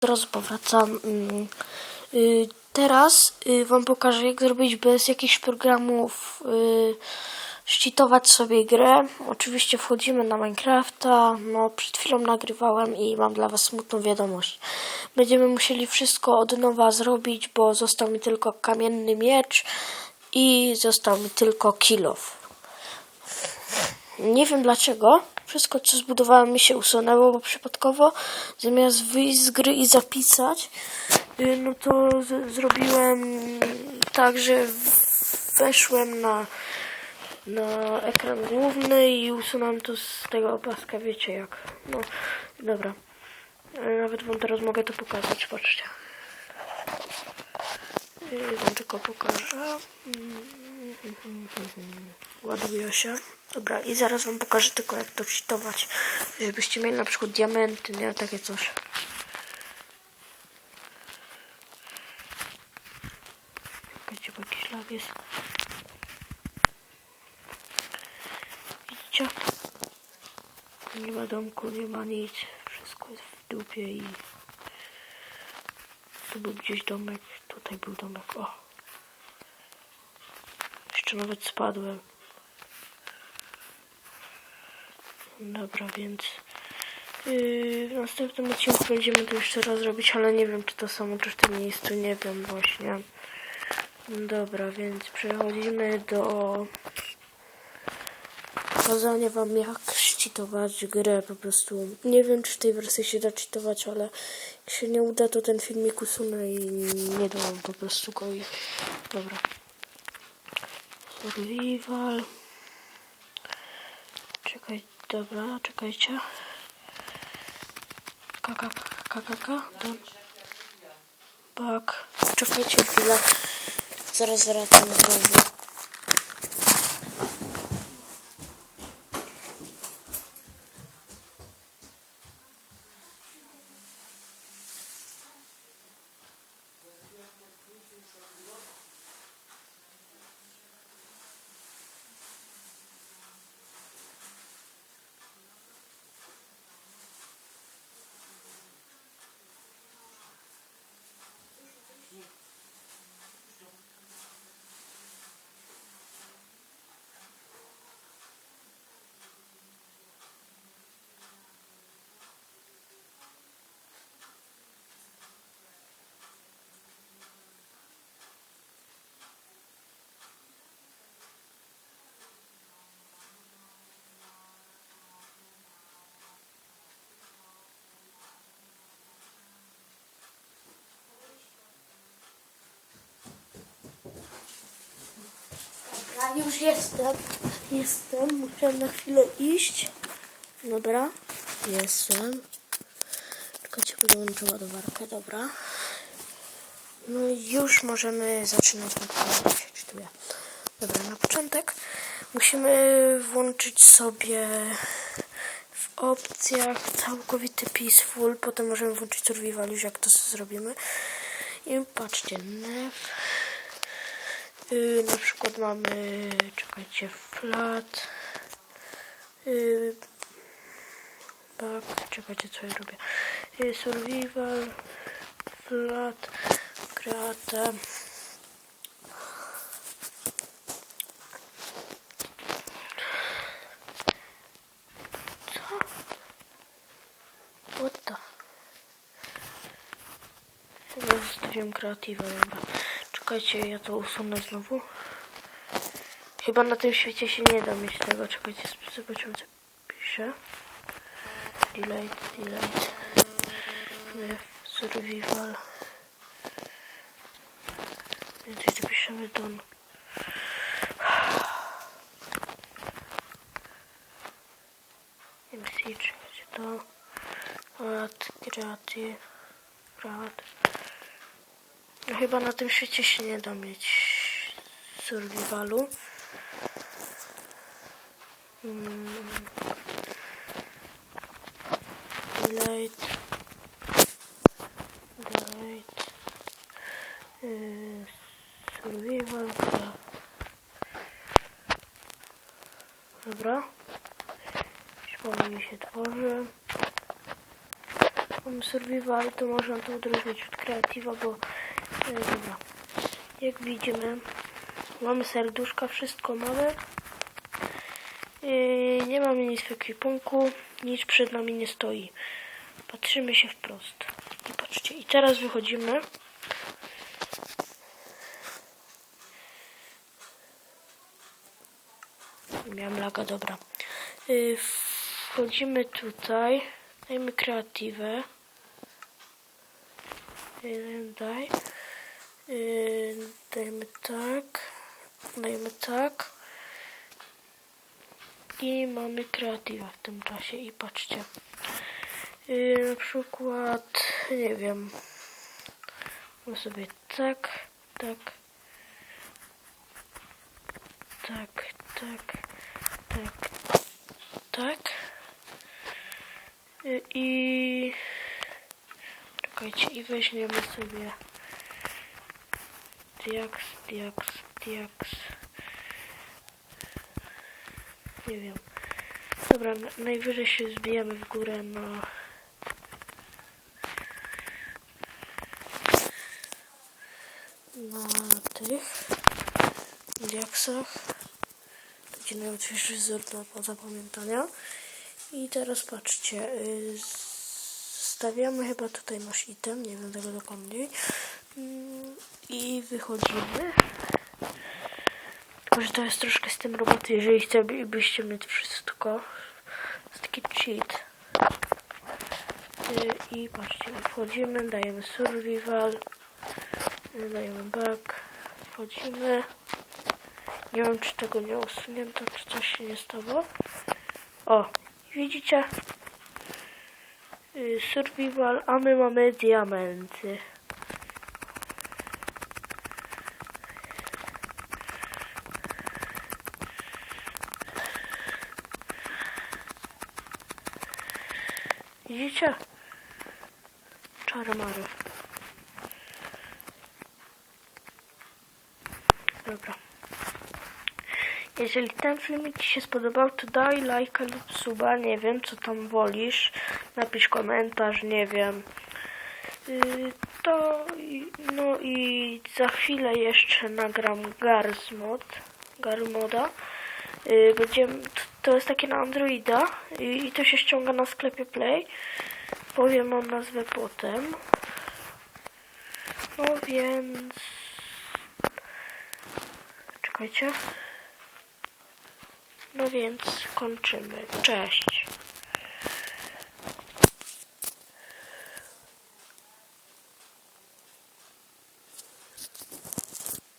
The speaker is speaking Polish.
Teraz powracam. mm, y, Teraz y, Wam pokażę, jak zrobić bez jakichś programów, y, szczytować sobie grę. Oczywiście wchodzimy na Minecrafta. No, przed chwilą nagrywałem i mam dla Was smutną wiadomość. Będziemy musieli wszystko od nowa zrobić, bo został mi tylko kamienny miecz i został mi tylko kilof. Nie wiem dlaczego. Wszystko, co zbudowałem, mi się usunęło, bo przypadkowo zamiast wyjść z gry i zapisać, y, no to zrobiłem tak, że weszłem na, na ekran główny i usunąłem to z tego opaska, wiecie jak. No, dobra. Nawet wam teraz mogę to pokazać, patrzcie. Wam tylko pokażę. Ładuje się. Dobra, i zaraz wam pokażę tylko jak to cheatować. Żebyście mieli na przykład diamenty, nie? Takie coś. Czekajcie, bo jakiś lag jest. Widzicie? Nie ma domku, nie ma nic. Wszystko jest w dupie i... Tu był gdzieś domek, tutaj był domek, o. Jeszcze nawet spadłem. Dobra, więc yy, w następnym odcinku będziemy to jeszcze raz robić, ale nie wiem, czy to samo, czy w tym miejscu, nie wiem właśnie. Dobra, więc przechodzimy do pokazania wam jak cheatować grę po prostu. Nie wiem, czy w tej wersji się da cheatować, ale jak się nie uda, to ten filmik usunę i nie dam po prostu go i... Dobra. Survival. Czekaj, dobra, czekajcie. Kaka, kaka, kaka. Bak. Czekajcie chwilę. Zaraz wracam znowu. Już jestem. Jestem. Muszę na chwilę iść. Dobra. Jestem. Czekajcie, podłączę ładowarkę. Dobra. No i już możemy zaczynać nagrywać. czytuję. Dobra, na początek musimy włączyć sobie w opcjach całkowity peaceful. Potem możemy włączyć survival już jak to zrobimy. I patrzcie, nev. Yy, na przykład mamy, czekajcie, flat. Yy, back, czekajcie, co ja robię. Yy, survival, flat, create. Co? What the? Chyba zostawiłem kreatywę, dobra. Czekajcie, ja to usunę znowu. Chyba na tym świecie się nie da mieć tego. Czekajcie, zobaczymy co pisze. Delete. Myth, survival. Więc tu piszemy done. MC, czekajcie to. Add, creative, add. Chyba na tym świecie się nie da mieć survivalu. Mm. Delete. Delete. Yy, survival. Dobra. Już powoli się tworzy. Mamy survival, to można to odróżnić od kreatywa, bo e, dobra. Jak widzimy, mamy serduszka, wszystko mamy. Yy, nie mamy nic w ekwipunku, nic przed nami nie stoi. Patrzymy się wprost. I patrzcie, i teraz wychodzimy. Miałem laga, dobra. Yy, wchodzimy tutaj. Dajmy kreatywę. Jeden daj. Yy, dajmy tak. Dajmy tak. I mamy kreatywa w tym czasie. I patrzcie. Yy, na przykład, nie wiem. Mam sobie tak, tak. Tak, tak, tak, tak. Y, I czekajcie, i weźmiemy sobie diaks, diaks, diaks. Nie wiem. Dobra, na- najwyżej się zbijamy w górę na na tych diaksach. Będzie najłatwiejszy wzór do zapamiętania. I teraz patrzcie, y, stawiamy chyba tutaj nasz item, nie wiem tego dokładnie. I wychodzimy. Tylko, że to jest troszkę z tym roboty, jeżeli chcielibyście mieć wszystko. Jest taki cheat. Y, I patrzcie, wchodzimy, dajemy survival, y, dajemy back, wchodzimy. Nie wiem, czy tego nie usunięto, czy coś się nie stało. O, widzicie? Y, Survival, a my mamy diamenty. Widzicie? Czarmary. Dobra. Jeżeli ten filmik Ci się spodobał, to daj lajka lub suba, nie wiem, co tam wolisz. Napisz komentarz, nie wiem. Yy, to, no i za chwilę jeszcze nagram Garsmod, Garmoda. Yy, będziemy, to jest takie na Androida i, i to się ściąga na sklepie Play. Powiem wam nazwę potem. No więc... Czekajcie. No więc kończymy. Cześć.